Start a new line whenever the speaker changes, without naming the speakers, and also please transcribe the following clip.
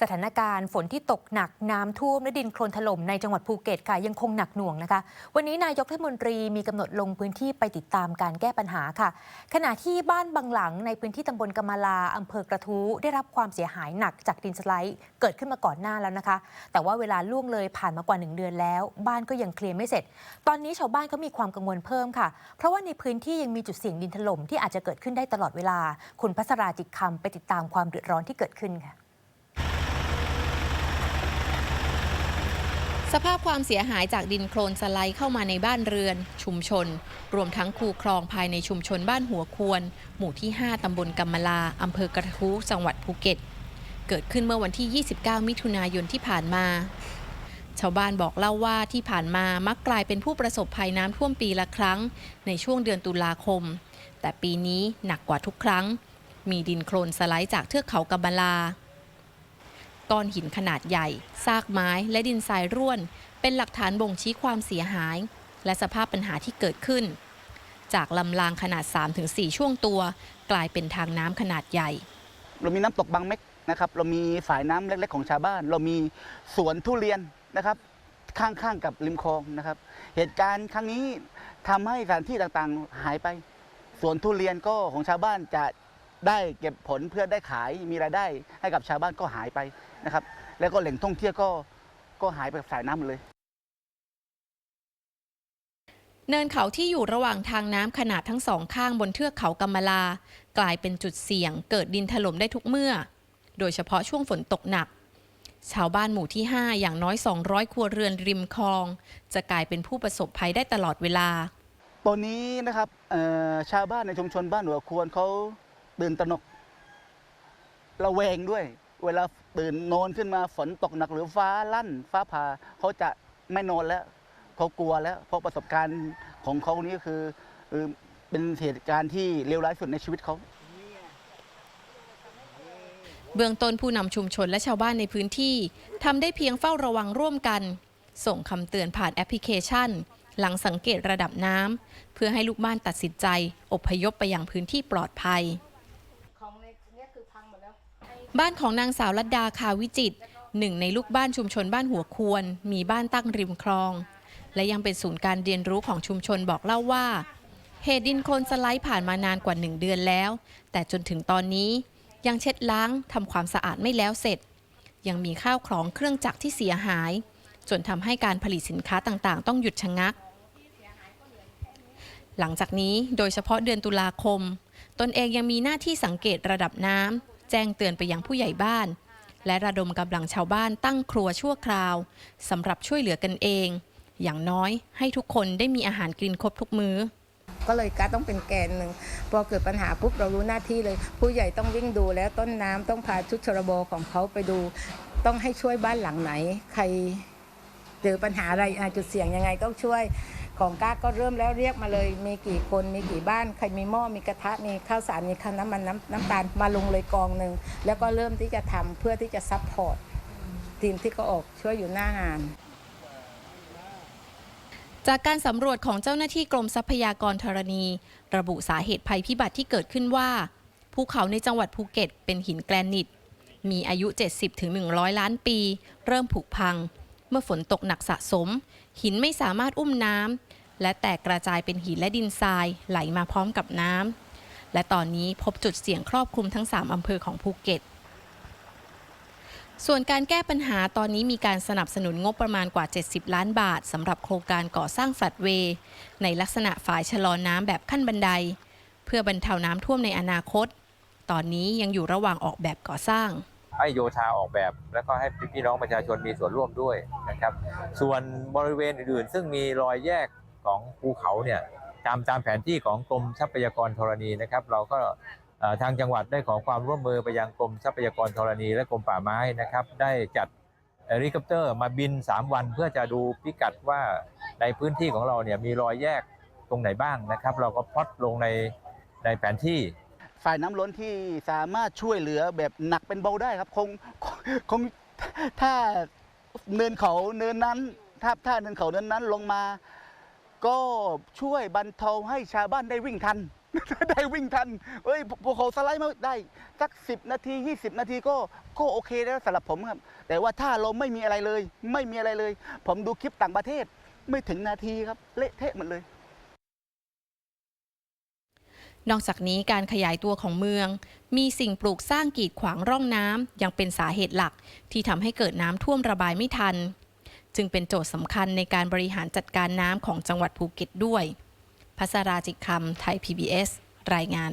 สถานการณ์ฝนที่ตกหนักน้ำท่วมและดินโคลนถล่มในจังหวัดภูเก็ตค่ะยังคงหนักหน่วงนะคะ วันนี้นายกรัฐมนตรีมีกำหนดลงพื้นที่ไปติดตามการแก้ปัญหาค่ะ ขณะที่บ้านบางหลังในพื้นที่ตำบลกำมะลาอำเภอกระทู้ได้รับความเสียหายหนักจากดินสไลด์เกิดขึ้นมาก่อนหน้าแล้วนะคะ แต่ว่าเวลาล่วงเลยผ่านมากว่า 1 เดือนแล้ว บ้านก็ยังเคลียร์ไม่เสร็จ ตอนนี้ชาวบ้านก็มีความกังวลเพิ่มค่ะ เพราะว่าในพื้นที่ยังมีจุดเสี่ยงดินถล่มที่อาจจะเกิดขึ้นได้ตลอดเวลา คุณพัสราจิตคำไปติดตามความเดือดร้อนที่เกิดขึ้นค่ะ
สภาพความเสียหายจากดินโคลนสไลด์เข้ามาในบ้านเรือน ชุมชน รวมทั้งคูคลองภายในชุมชนบ้านหัวควร หมู่ที่ 5 ตำบลกำมะลา อำเภอกระทู้จังหวัดภูเก็ต เกิดขึ้นเมื่อวันที่ 29 มิถุนายนที่ผ่านมา ชาวบ้านบอกเล่าว่าที่ผ่านมามักกลายเป็นผู้ประสบภัยน้ำท่วมปีละครั้ง ในช่วงเดือนตุลาคม แต่ปีนี้หนักกว่าทุกครั้ง มีดินโคลนสไลด์จากเทือกเขากำมะลา ก้อนหินขนาดใหญ่ ซากไม้และดินทรายร่วน เป็นหลักฐานบ่งชี้ความเสียหาย และสภาพปัญหาที่เกิดขึ้น จากลำรางขนาด 3-4 ช่วงตัว กลายเป็นทางน้ำขนาดใหญ่
เรามีน้ำตกบางเม็กนะครับ เรามีฝายน้ำเล็กๆของชาวบ้าน เรามีสวนทุเรียนนะครับข้างๆกับริมคลองนะครับ เหตุการณ์ครั้งนี้ทำให้สถานที่ต่างๆหายไป สวนทุเรียนก็ของชาวบ้านจะ ได้เก็บผลเพื่อได้ขายมีรายได้ให้กับชาวบ้านก็หายไปนะครับ แล้วก็แหล่งท่องเที่ยวก็ก็หายไปกับสายน้ำหมดเลย
เนินเขาที่อยู่ระหว่างทางน้ำขนาดทั้งสองข้างบนเทือกเขากำมะลา กลายเป็นจุดเสี่ยง เกิดดินถล่มได้ทุกเมื่อ โดยเฉพาะช่วงฝนตกหนัก ชาวบ้านหมู่ที่ 5 อย่างน้อย 200 ครัวเรือนริมคลอง จะกลายเป็นผู้ประสบภัยได้ตลอดเวลา
ตอนนี้นะครับเอ่อชาวบ้านในชุมชนบ้านหัวควรเขา ตื่นตระหนกระแวงด้วย เวลาตื่นนอนขึ้นมาฝนตกหนักหรือฟ้าลั่น ฟ้าผ่าเขาจะไม่นอนแล้ว เขากลัวแล้ว เพราะประสบการณ์ของเขานี่คือคือเป็นเหตุการณ์ที่เลวร้ายสุดในชีวิตเขา
เบื้องต้นผู้นำชุมชนและชาวบ้านในพื้นที่ทำได้เพียงเฝ้าระวังร่วมกัน ส่งคำเตือนผ่านแอปพลิเคชัน หลังสังเกตระดับน้ำเพื่อให้ลูกบ้านตัดสินใจ อพยพไปยังพื้นที่ปลอดภัย
ของในเนี้ยคือพังหมดแล้ว
บ้านของนางสาวลัดดาคาวิจิตหนึ่งในลูกบ้านชุมชนบ้านหัวควร มีบ้านตั้งริมคลอง และยังเป็นศูนย์การเรียนรู้ของชุมชนบอกเล่าว่า เหตุดินโคลนสไลด์ผ่านมานานกว่าหนึ่งเดือนแล้ว แต่จนถึงตอนนี้ยังเช็ดล้างทำความสะอาดไม่แล้วเสร็จ ยังมีข้าวของเครื่องจักรที่เสียหาย จนทำให้การผลิตสินค้าต่างๆ ต้องหยุดชะงัก หลังจากนี้โดยเฉพาะเดือนตุลาคม ตนเองยังมีหน้าที่สังเกตระดับน้ำ แจ้งเตือนไปยังผู้ใหญ่บ้าน และระดมกำลังชาวบ้านตั้งครัวชั่วคราวสำหรับช่วยเหลือกันเอง อย่างน้อยให้ทุกคนได้มีอาหารกินครบทุกมื้อ
ก็เลยการต้องเป็นแกนหนึ่งพอเกิดปัญหาปุ๊บเรารู้หน้าที่เลย ผู้ใหญ่ต้องวิ่งดูแล้วต้นน้ำต้องพาชุดชรบของเขาไปดู ต้องให้ช่วยบ้านหลังไหน ใครเจอปัญหาอะไรอะจุดเสี่ยงยังไงต้องช่วย ของก้าก็เริ่มแล้วเรียกมาเลย มีกี่คนมีกี่บ้านใครมีหม้อมีกระทะมีข้าวสารมีข้าวน้ำมันน้ำน้ำตาลมาลงเลยกองหนึ่งแล้วก็เริ่มที่จะทำเพื่อที่จะซัพพอร์ตทีมที่เขาออกช่วยอยู่หน้างาน
จากการสำรวจของเจ้าหน้าที่กรมทรัพยากรธรณี ระบุสาเหตุภัยพิบัติที่เกิดขึ้นว่าภูเขาในจังหวัดภูเก็ต เป็นหินแกรนิต มีอายุ 70-100 ล้านปี เริ่มผุพัง เมื่อฝนตกหนักสะสม หินไม่สามารถอุ้มน้ำ และแตกกระจายเป็นหินและดินทรายไหลมาพร้อมกับน้ำและตอนนี้พบจุดเสี่ยงครอบคลุมทั้ง 3อำเภอของภูเก็ต ส่วนการแก้ปัญหาตอนนี้มีการสนับสนุนงบประมาณกว่า 70 ล้านบาทสำหรับโครงการก่อสร้างสัตเวย์ในลักษณะฝายชะลอน้ำแบบขั้นบันได เพื่อบรรเทาน้ำท่วมในอนาคต ตอนนี้ยังอยู่ระหว่างออกแบบก่อสร้าง
ให้โยธาออกแบบ แล้วก็ให้พี่น้องประชาชนมีส่วนร่วมด้วยนะครับ ส่วนบริเวณอื่นๆ ซึ่งมีรอยแยก ของภูเขาเนี่ยตามตามแผนที่ของกรมทรัพยากรธรณีนะครับ เราก็ทางจังหวัดได้ขอความร่วมมือไปยังกรมทรัพยากรธรณีและกรมป่าไม้นะครับ ได้จัดเฮลิคอปเตอร์มาบิน 3 วันเพื่อจะดูพิกัดว่าในพื้นที่ของเราเนี่ยมีรอยแยกตรงไหนบ้างนะครับ เราก็พอตลงในในแผนที่
ฝ่ายน้ำล้นที่สามารถช่วยเหลือแบบหนักเป็นเบาได้ครับคงคงถ้าเนินเขาเนินนั้นถ้าถ้าเนินเขาเนินนั้นลงมา ก็ช่วยบรรเทาให้ชาวบ้านได้วิ่งทัน ได้วิ่งทันเอ้ยภูเขาสไลด์มาได้สักสินาที 20 นาทีก็ก็โอเคแล้วสำหรับผมครับ แต่ว่าถ้าเราไม่มีอะไรเลย ไม่มีอะไรเลย ผมดูคลิปต่างประเทศไม่ถึงนาทีครับ เละเทะหมดเลย
นอกจากนี้การขยายตัวของเมือง มีสิ่งปลูกสร้างกีดขวางร่องน้ำยังเป็นสาเหตุหลัก ที่ทำให้เกิดน้ำท่วมระบายไม่ทัน จึงเป็นโจทย์สำคัญในการบริหารจัดการน้ำของจังหวัดภูเก็ตด้วยพัสราจิตคำไทย PBS รายงาน